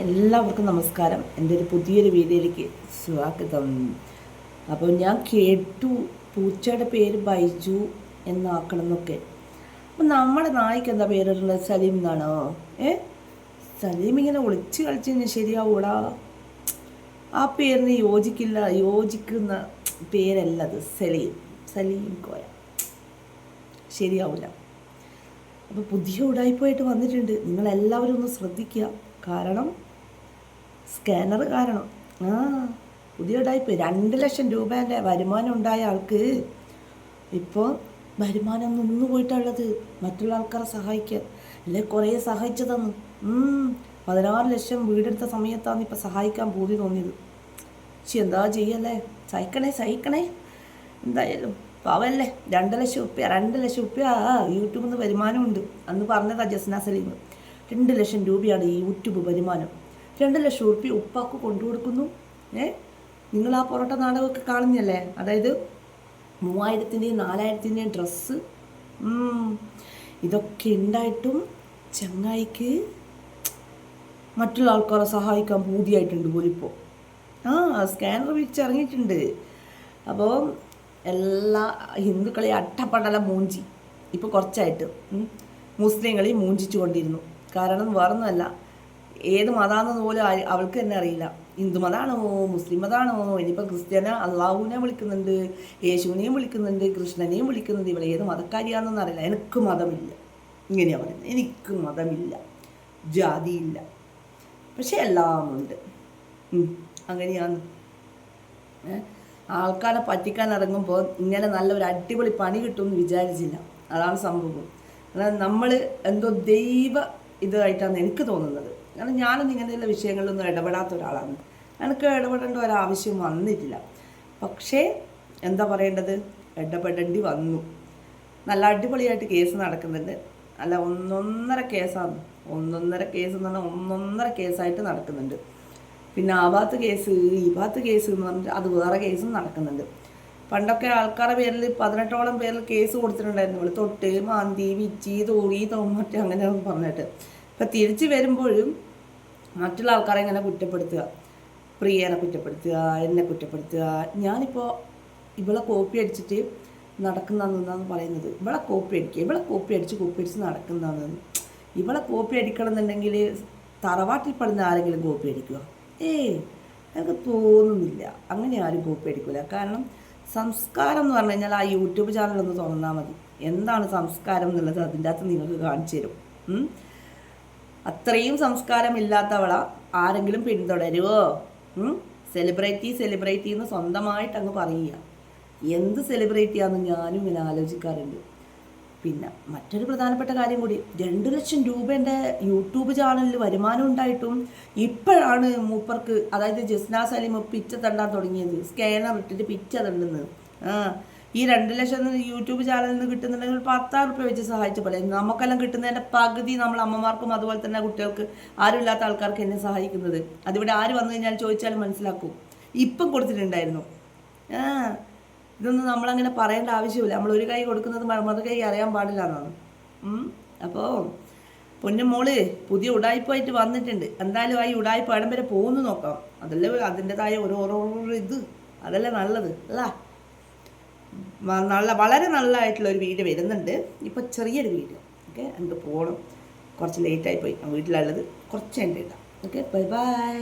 എല്ലാവർക്കും നമസ്കാരം. എന്റെ ഒരു പുതിയൊരു വീഡിയോയിലേക്ക് സ്വാഗതം. അപ്പോൾ ഞാൻ കേട്ടു പൂച്ചയുടെ പേര് ബൈജു എന്നാക്കണം എന്നൊക്കെ അപ്പം നമ്മുടെ നായ്ക്ക് എന്താ പേരുള്ളത് സലീം എന്നാണോ? ഏ? സലീം ഇങ്ങനെ ഒളിച്ച് കളിച്ച് കഴിഞ്ഞാൽ ശരിയാവൂടാ? ആ പേരിന് യോജിക്കില്ല യോജിക്കുന്ന പേരല്ല അത്. സലീം. സലീം കോയ. ശരിയാവില്ല അപ്പോൾ പുതിയ ഉടായ്പായിട്ട് വന്നിട്ടുണ്ട്. നിങ്ങളെല്ലാവരും ഒന്ന് ശ്രദ്ധിക്കുക. കാരണം സ്കാനർ കാരണം. ആ പുതിയ ടൈപ്പ്. രണ്ട് ലക്ഷം രൂപേന്റെ വരുമാനം ഉണ്ടായ ആൾക്ക് ഇപ്പോൾ വരുമാനം നിന്ന് പോയിട്ടുള്ളത് മറ്റുള്ള ആൾക്കാരെ സഹായിക്കാൻ. അല്ലെ? കുറേ സഹായിച്ചു തന്നു ഉം, പതിനാറ് ലക്ഷം വീടെടുത്ത സമയത്താണ് ഇപ്പം സഹായിക്കാൻ പൂതി തോന്നിയത്. പക്ഷെ എന്താ ചെയ്യല്ലേ? സഹിക്കണേ സഹിക്കണേ. എന്തായാലും പാവല്ലേ രണ്ട് ലക്ഷം ഉപ്പ്യ രണ്ട് ലക്ഷം ഉപ്പ്യ യൂട്യൂബിൽ നിന്ന് വരുമാനമുണ്ട്. അന്ന് പറഞ്ഞതാ ജസ്ന സലീം. രണ്ട് ലക്ഷം രൂപയാണ് ഈ യൂട്യൂബ് വരുമാനം. രണ്ട് ലക്ഷം ഉറുപ്പി ഉപ്പാക്ക് കൊണ്ടു കൊടുക്കുന്നു. ഏ? നിങ്ങൾ ആ പൊറോട്ട നാടകമൊക്കെ കാണുന്നല്ലേ അതായത് മൂവായിരത്തിന്റെയും നാലായിരത്തിന്റെയും ഡ്രസ്സ്. ഇതൊക്കെ ഉണ്ടായിട്ടും ചങ്ങായിക്ക് മറ്റുള്ള ആൾക്കാരെ സഹായിക്കാൻ പൂതിയായിട്ടുണ്ട് പോലിപ്പോൾ ആ സ്കാനർ വിരിച്ചിറങ്ങിയിട്ടുണ്ട് അപ്പോൾ എല്ലാ ഹിന്ദുക്കളെ അട്ടപ്പടല മൂഞ്ചി. ഇപ്പോൾ കുറച്ചായിട്ട്. മുസ്ലിങ്ങളെ മൂഞ്ചിച്ചു കൊണ്ടിരുന്നു. കാരണം വേറൊന്നുമല്ല. ഏത് മതാണെന്ന് പോലും അവൾക്ക് തന്നെ അറിയില്ല. ഹിന്ദു മതാണോ മുസ്ലിം മതാണോ ഇനിയിപ്പോൾ ക്രിസ്ത്യാന അള്ളാഹുവിനെ വിളിക്കുന്നുണ്ട് യേശുവിനെയും വിളിക്കുന്നുണ്ട് കൃഷ്ണനെയും വിളിക്കുന്നുണ്ട്. ഇവളെ ഏത് മതക്കാരിയാണെന്നൊന്നും അറിയില്ല. എനിക്ക് മതമില്ല. ഇങ്ങനെയാണ് പറയുന്നത് എനിക്ക് മതമില്ല. ജാതിയില്ല. പക്ഷെ എല്ലാം ഉണ്ട്. അങ്ങനെയാണ്. ആൾക്കാരെ പറ്റിക്കാൻ ഇറങ്ങുമ്പോൾ ഇങ്ങനെ നല്ലൊരു അടിപൊളി പണി കിട്ടുമെന്ന് വിചാരിച്ചില്ല. അതാണ് സംഭവം. നമ്മൾ എന്തോ ദൈവ ഇതായിട്ടാണ് എനിക്ക് തോന്നുന്നത്. കാരണം ഞാനൊന്നും ഇങ്ങനെയുള്ള വിഷയങ്ങളിലൊന്നും ഇടപെടാത്ത ഒരാളാണ്. എനിക്ക് ഇടപെടേണ്ട ഒരാവശ്യം വന്നിട്ടില്ല. പക്ഷേ എന്താ പറയേണ്ടത്? ഇടപെടേണ്ടി വന്നു. നല്ല അടിപൊളിയായിട്ട് കേസ് നടക്കുന്നുണ്ട്. അല്ല ഒന്നൊന്നര കേസാണ്. ഒന്നൊന്നര കേസ് എന്ന് പറഞ്ഞാൽ ഒന്നൊന്നര കേസായിട്ട് നടക്കുന്നുണ്ട്. പിന്നെ ആ ഭാഗത്ത് കേസ് ഈ ഭാഗത്ത് കേസ് എന്ന് പറഞ്ഞിട്ട് അത് വേറെ കേസും നടക്കുന്നുണ്ട്. പണ്ടൊക്കെ ആൾക്കാരുടെ പേരിൽ പതിനെട്ടോളം പേരിൽ കേസ് കൊടുത്തിട്ടുണ്ടായിരുന്നു. ഇവിടെ തൊട്ട് മാന്തി വിച്ചി തോറി തോമറ്റ് അങ്ങനെ പറഞ്ഞിട്ട്. ഇപ്പം തിരിച്ച് വരുമ്പോഴും മറ്റുള്ള ആൾക്കാരെ ഇങ്ങനെ കുറ്റപ്പെടുത്തുക. പ്രിയനെ കുറ്റപ്പെടുത്തുക എന്നെ കുറ്റപ്പെടുത്തുക. ഞാനിപ്പോൾ ഇവളെ കോപ്പി അടിച്ചിട്ട് നടക്കുന്നതെന്നാണ് പറയുന്നത്. ഇവളെ കോപ്പി അടിക്കുക. ഇവളെ കോപ്പി അടിച്ച് കോപ്പി അടിച്ച് നടക്കുന്നതാണ്. ഇവളെ കോപ്പി അടിക്കണം എന്നുണ്ടെങ്കിൽ തറവാട്ടിൽ പെടുന്ന ആരെങ്കിലും കോപ്പി അടിക്കുക ഏയ് എനിക്ക് തോന്നുന്നില്ല. അങ്ങനെ ആരും കോപ്പി അടിക്കില്ല കാരണം സംസ്കാരം എന്ന് പറഞ്ഞു കഴിഞ്ഞാൽ ആ യൂട്യൂബ് ചാനൽ തുറന്നാൽ മതി. എന്താണ് സംസ്കാരം എന്നുള്ളത് അതിന്റെ അകത്ത് നിങ്ങൾക്ക് കാണിച്ചു തരും. അത്രയും സംസ്കാരമില്ലാത്തവള. ആരെങ്കിലും പിന്തുടരുവോ? സെലിബ്രിറ്റി സെലിബ്രിറ്റി എന്ന് സ്വന്തമായിട്ട് അങ്ങ് പറയുക. എന്ത് സെലിബ്രിറ്റി ആണെന്ന് ഞാനും ഇങ്ങനെ ആലോചിക്കാറുണ്ട്. പിന്നെ മറ്റൊരു പ്രധാനപ്പെട്ട കാര്യം കൂടി രണ്ട് ലക്ഷം രൂപ എന്റെ യൂട്യൂബ് ചാനലിൽ വരുമാനം ഉണ്ടായിട്ടും ഇപ്പോഴാണ് മൂപ്പർക്ക് അതായത് ജസ്ന സലീം പിച്ച തണ്ടാൻ തുടങ്ങിയത്. സ്കാനർ ഇട്ടിട്ട് പിച്ച തണ്ടുന്നത്. ആ ഈ രണ്ട് ലക്ഷം യൂട്യൂബ് ചാനലിൽ നിന്ന് കിട്ടുന്നുണ്ടെങ്കിൽ പത്താറ് റുപ്യ വെച്ച് സഹായിച്ച പോലെ. നമുക്കെല്ലാം കിട്ടുന്നതിന്റെ പകുതി നമ്മൾ അമ്മമാർക്കും അതുപോലെ തന്നെ കുട്ടികൾക്ക് ആരുമില്ലാത്ത ആൾക്കാർക്ക് എന്നെ സഹായിക്കുന്നത്. അതിവിടെ ആര് വന്നു കഴിഞ്ഞാൽ ചോദിച്ചാലും മനസ്സിലാക്കും. ഇപ്പം കൊടുത്തിട്ടുണ്ടായിരുന്നു. ആ ഇതൊന്നും നമ്മളങ്ങനെ പറയേണ്ട ആവശ്യമില്ല. നമ്മൾ ഒരു കൈ കൊടുക്കുന്നത് മറു കൈ അറിയാൻ പാടില്ല എന്നാണ്. അപ്പോൾ പൊന്നുമോൾ പുതിയ ഉടായ്പായിട്ട് വന്നിട്ടുണ്ട്. എന്തായാലും ആ ഈ ഉടായ്പ ഇടം വരെ പോകുന്നു നോക്കാം. അതല്ലേ അതിന്റെതായ ഓരോ ഓരോ ഇത്. അതല്ലേ നല്ലത് അല്ല? നല്ല വളരെ നല്ലതായിട്ടുള്ള ഒരു വീഡിയോ വരുന്നുണ്ട്. ഇപ്പോൾ ചെറിയൊരു വീട്. ഓക്കെ എനിക്ക് പോകണം കുറച്ച് ലേറ്റായി പോയി. വീട്ടിലുള്ളത് കുറച്ച് എന്റെ ഇടാം. Okay bye bye